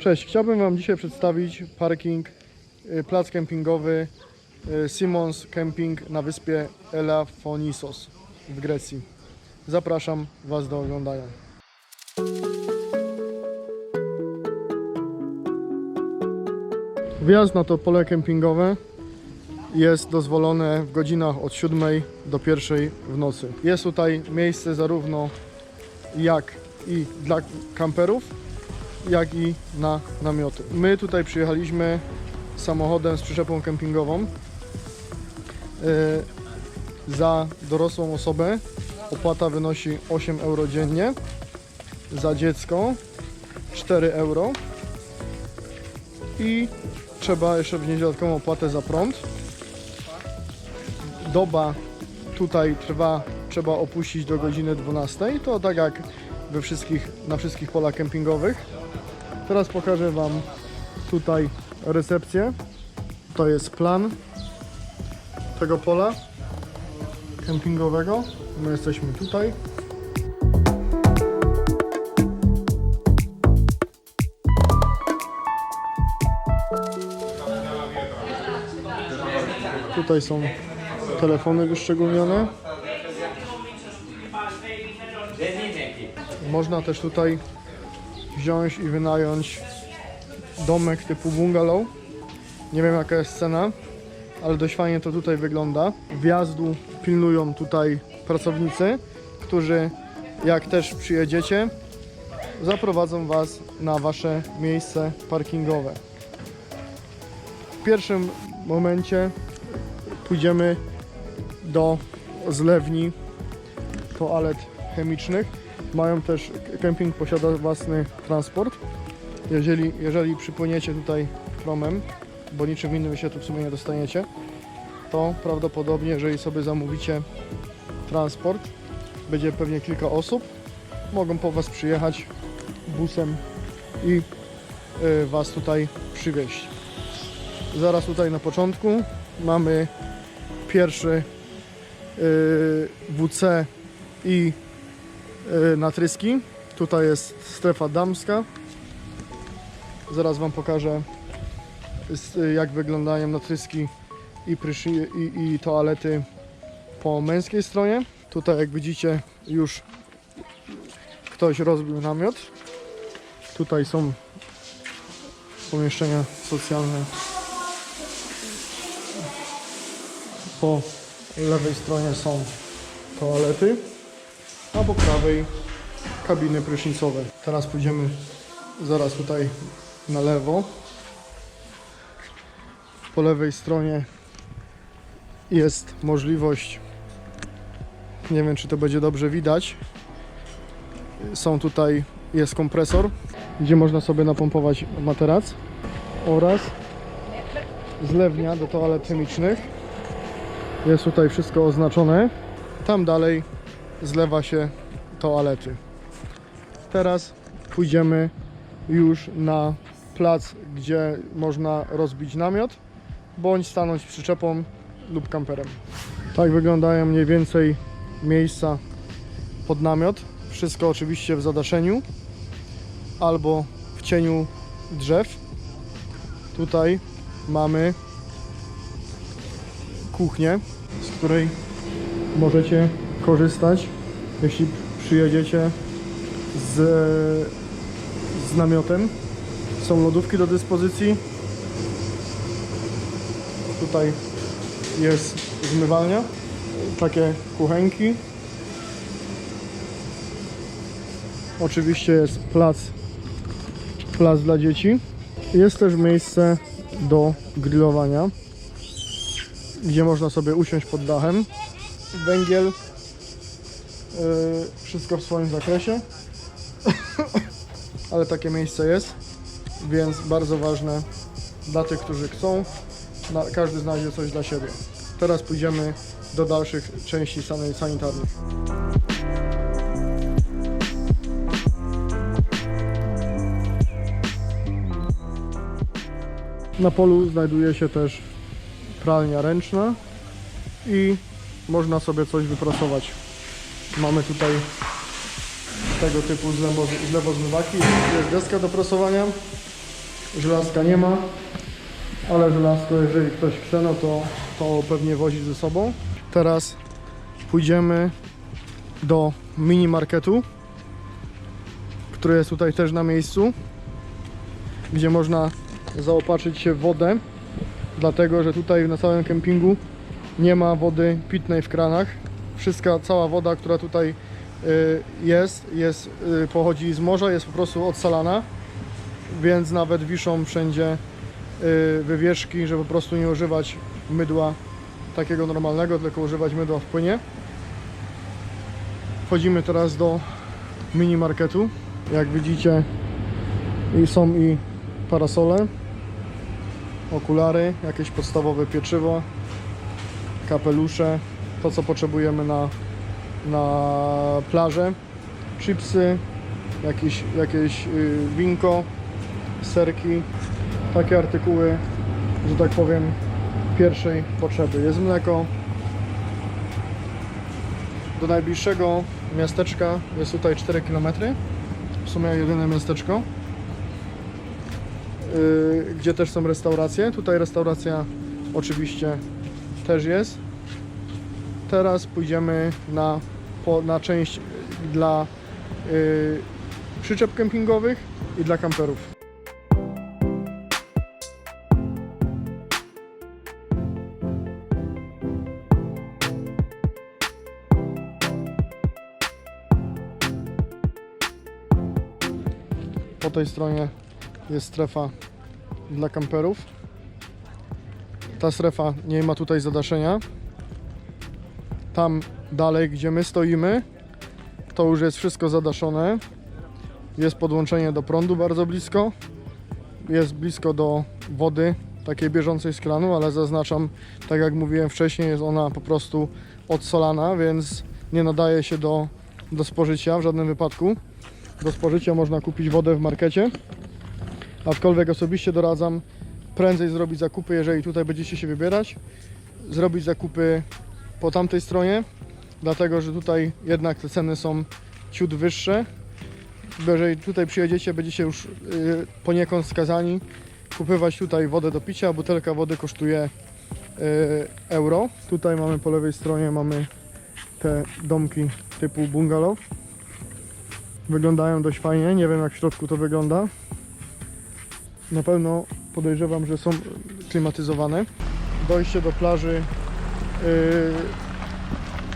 Cześć, chciałbym Wam dzisiaj przedstawić parking, y, plac kempingowy y, Simons Camping na wyspie Elafonisos w Grecji. Zapraszam Was do oglądania. Wjazd na to pole kempingowe jest dozwolone w godzinach od 7 do 1 w nocy. Jest tutaj miejsce zarówno jak i dla kamperów, jak i na namioty. My tutaj przyjechaliśmy samochodem z przyczepą kempingową. Yy, Za dorosłą osobę opłata wynosi 8 euro dziennie, za dziecko 4 euro i trzeba jeszcze wnieść dodatkową opłatę za prąd. Doba tutaj trwa, trzeba opuścić do godziny 12, to tak jak we wszystkich, na wszystkich polach kempingowych. Teraz pokażę Wam tutaj recepcję. To jest plan tego pola kempingowego. My jesteśmy tutaj. Tutaj są telefony wyszczególnione. Można też tutaj wziąć i wynająć domek typu bungalow. Nie wiem jaka jest cena, ale dość fajnie to tutaj wygląda. Wjazdu pilnują tutaj pracownicy, którzy jak też przyjedziecie, zaprowadzą Was na Wasze miejsce parkingowe. W pierwszym momencie pójdziemy do zlewni toalet chemicznych. Mają też, kemping posiada własny transport. Jeżeli, jeżeli przypłyniecie tutaj promem, bo niczym innym się tu w sumie nie dostaniecie, to prawdopodobnie, jeżeli sobie zamówicie transport, będzie pewnie kilka osób, mogą po Was przyjechać busem i y, Was tutaj przywieźć. Zaraz tutaj na początku mamy pierwszy y, WC i y, natryski. Tutaj jest strefa damska. Zaraz Wam pokażę s- jak wyglądają natryski i, pryszy, i, i toalety po męskiej stronie. Tutaj jak widzicie już ktoś rozbił namiot. Tutaj są pomieszczenia socjalne po lewej stronie są toalety, a po prawej kabiny prysznicowe. Teraz pójdziemy zaraz tutaj na lewo. Po lewej stronie jest możliwość, nie wiem czy to będzie dobrze widać, są tutaj, jest kompresor, gdzie można sobie napompować materac oraz zlewnia do toalet chemicznych. Jest tutaj wszystko oznaczone. Tam dalej zlewa się toalety. Teraz pójdziemy już na plac, gdzie można rozbić namiot, bądź stanąć przyczepą lub kamperem. Tak wyglądają mniej więcej miejsca pod namiot. Wszystko oczywiście w zadaszeniu albo w cieniu drzew. Tutaj mamy kuchnię, z której możecie korzystać, jeśli przyjedziecie z, z namiotem. Są lodówki do dyspozycji. Tutaj jest zmywalnia, takie kuchenki. Oczywiście jest plac, plac dla dzieci. Jest też miejsce do grillowania gdzie można sobie usiąść pod dachem. Węgiel, wszystko w swoim zakresie, ale takie miejsce jest, więc bardzo ważne dla tych, którzy chcą. Każdy znajdzie coś dla siebie. Teraz pójdziemy do dalszych części sanitarnych. Na polu znajduje się też pralnia ręczna i można sobie coś wyprasować. Mamy tutaj tego typu zlewo- zlewozmywaki, jest deska do prasowania żelazka nie ma, ale żelazko, jeżeli ktoś chce, no to, to pewnie wozi ze sobą. Teraz pójdziemy do mini marketu, który jest tutaj też na miejscu, gdzie można zaopatrzyć się w wodę, dlatego że tutaj na całym kempingu nie ma wody pitnej w kranach. Wszystka, cała woda, która tutaj y, jest, jest y, pochodzi z morza, jest po prostu odsalana, więc nawet wiszą wszędzie y, wywieszki, żeby po prostu nie używać mydła takiego normalnego, tylko używać mydła w płynie. Wchodzimy teraz do mini marketu. Jak widzicie, są i parasole, okulary, jakieś podstawowe pieczywo, kapelusze, to co potrzebujemy na, na plażę, chipsy, jakieś, jakieś y, winko, serki, takie artykuły, że tak powiem, pierwszej potrzeby. Jest mleko. Do najbliższego miasteczka jest tutaj 4 km. W sumie jedyne miasteczko. Yy, gdzie też są restauracje. Tutaj restauracja oczywiście też jest. Teraz pójdziemy na, po, na część dla yy, przyczep kempingowych i dla kamperów. Po tej stronie jest strefa dla kamperów. Ta strefa nie ma tutaj zadaszenia. Tam dalej, gdzie my stoimy, to już jest wszystko zadaszone. Jest podłączenie do prądu bardzo blisko. Jest blisko do wody, takiej bieżącej z kranu, ale zaznaczam, tak jak mówiłem wcześniej, jest ona po prostu odsolana, więc nie nadaje się do, do spożycia w żadnym wypadku. Do spożycia można kupić wodę w markecie. Aczkolwiek osobiście doradzam prędzej zrobić zakupy, jeżeli tutaj będziecie się wybierać, zrobić zakupy po tamtej stronie, dlatego że tutaj jednak te ceny są ciut wyższe. Jeżeli tutaj przyjedziecie, będziecie już y, poniekąd skazani kupywać tutaj wodę do picia. Butelka wody kosztuje y, euro. Tutaj mamy po lewej stronie mamy te domki typu bungalow. Wyglądają dość fajnie, nie wiem jak w środku to wygląda. Na pewno podejrzewam, że są klimatyzowane. Dojście do plaży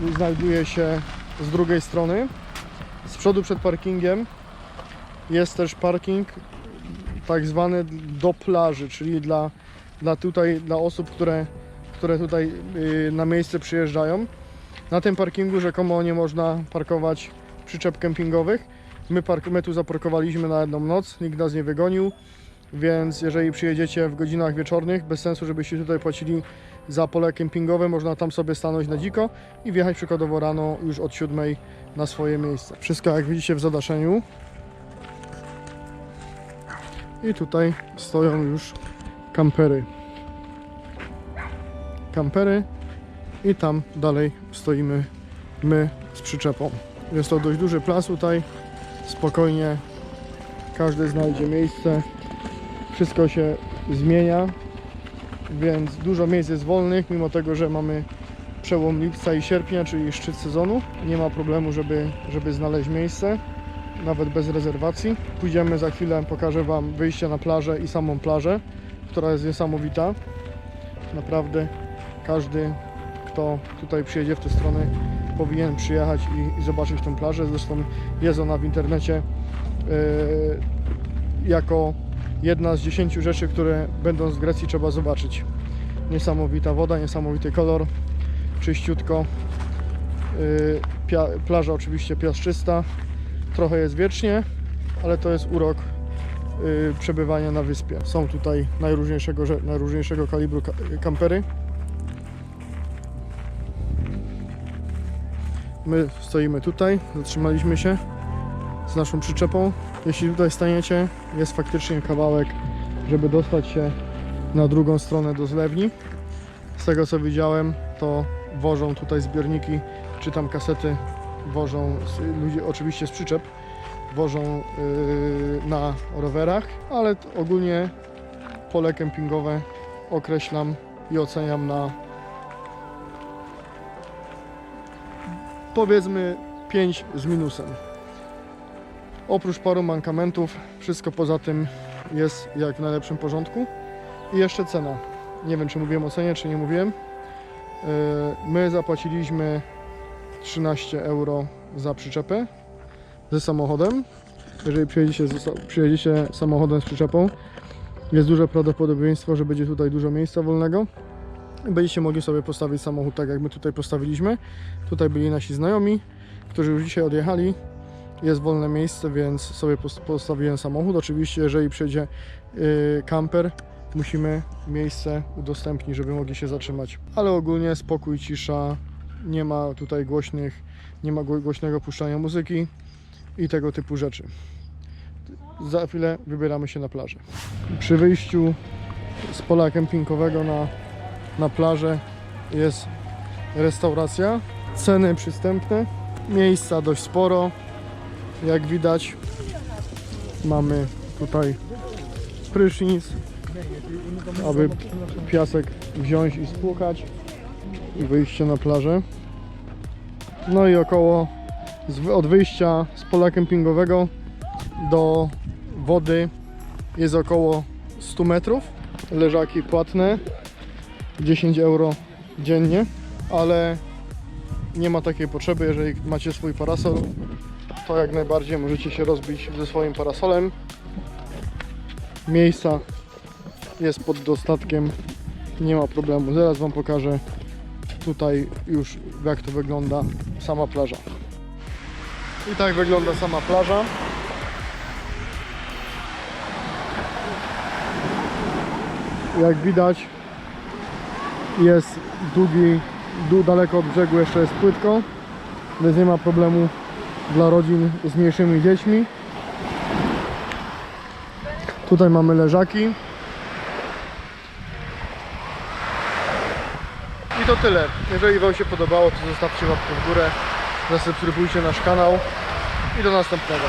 yy, znajduje się z drugiej strony. Z przodu przed parkingiem jest też parking tak zwany do plaży, czyli dla, dla tutaj dla osób, które, które tutaj yy, na miejsce przyjeżdżają. Na tym parkingu rzekomo nie można parkować przyczep kempingowych. My, park, my tu zaparkowaliśmy na jedną noc, nikt nas nie wygonił, więc jeżeli przyjedziecie w godzinach wieczornych, bez sensu, żebyście tutaj płacili za pole kempingowe, można tam sobie stanąć na dziko i wjechać przykładowo rano już od 7 na swoje miejsce. Wszystko jak widzicie w zadaszeniu. I tutaj stoją już kampery. Kampery i tam dalej stoimy my z przyczepą. Jest to dość duży plac tutaj, spokojnie każdy znajdzie miejsce. Wszystko się zmienia, więc dużo miejsc jest wolnych, mimo tego, że mamy przełom lipca i sierpnia, czyli szczyt sezonu. Nie ma problemu, żeby, żeby znaleźć miejsce, nawet bez rezerwacji. Pójdziemy za chwilę, pokażę Wam wyjście na plażę i samą plażę, która jest niesamowita. Naprawdę każdy, kto tutaj przyjedzie w tę stronę, powinien przyjechać i, i zobaczyć tę plażę. Zresztą jest ona w internecie yy, jako jedna z 10 rzeczy, które będąc w Grecji trzeba zobaczyć. Niesamowita woda, niesamowity kolor, czyściutko. Pia, plaża oczywiście piaszczysta, trochę jest wiecznie, ale to jest urok yy, przebywania na wyspie. Są tutaj najróżniejszego, najróżniejszego kalibru ka- kampery. My stoimy tutaj, zatrzymaliśmy się z naszą przyczepą. Jeśli tutaj staniecie, jest faktycznie kawałek, żeby dostać się na drugą stronę do zlewni. Z tego co widziałem, to wożą tutaj zbiorniki, czy tam kasety wożą ludzie oczywiście z przyczep, wożą yy, na rowerach, ale ogólnie pole kempingowe określam i oceniam na powiedzmy 5 z minusem. Oprócz paru mankamentów, wszystko poza tym jest jak w najlepszym porządku. I jeszcze cena. Nie wiem, czy mówiłem o cenie, czy nie mówiłem. Yy, My zapłaciliśmy 13 euro za przyczepę ze samochodem. Jeżeli przyjedziecie, przyjedziecie samochodem z przyczepą, jest duże prawdopodobieństwo, że będzie tutaj dużo miejsca wolnego. Będziecie mogli sobie postawić samochód tak, jak my tutaj postawiliśmy. Tutaj byli nasi znajomi, którzy już dzisiaj odjechali. Jest wolne miejsce, więc sobie pos- postawiłem samochód. Oczywiście, jeżeli przyjdzie yy, kamper, musimy miejsce udostępnić, żeby mogli się zatrzymać. Ale ogólnie spokój, cisza, nie ma tutaj głośnych, nie ma gło- głośnego puszczania muzyki i tego typu rzeczy. Za chwilę wybieramy się na plażę. Przy wyjściu z pola kempingowego na, na plażę jest restauracja. Ceny przystępne, miejsca dość sporo. Jak widać, mamy tutaj prysznic, aby piasek wziąć i spłukać i wyjście na plażę. No i około od wyjścia z pola kempingowego do wody jest około 100 metrów. Leżaki płatne 10 euro dziennie, ale nie ma takiej potrzeby, jeżeli macie swój parasol, to jak najbardziej możecie się rozbić ze swoim parasolem. Miejsca jest pod dostatkiem, nie ma problemu. Zaraz Wam pokażę tutaj już jak to wygląda sama plaża. I tak wygląda sama plaża. Jak widać jest długi, daleko od brzegu jeszcze jest płytko, więc nie ma problemu dla rodzin z mniejszymi dziećmi. Tutaj mamy leżaki. I to tyle. Jeżeli Wam się podobało, to zostawcie łapkę w górę, zasubskrybujcie nasz kanał i do następnego.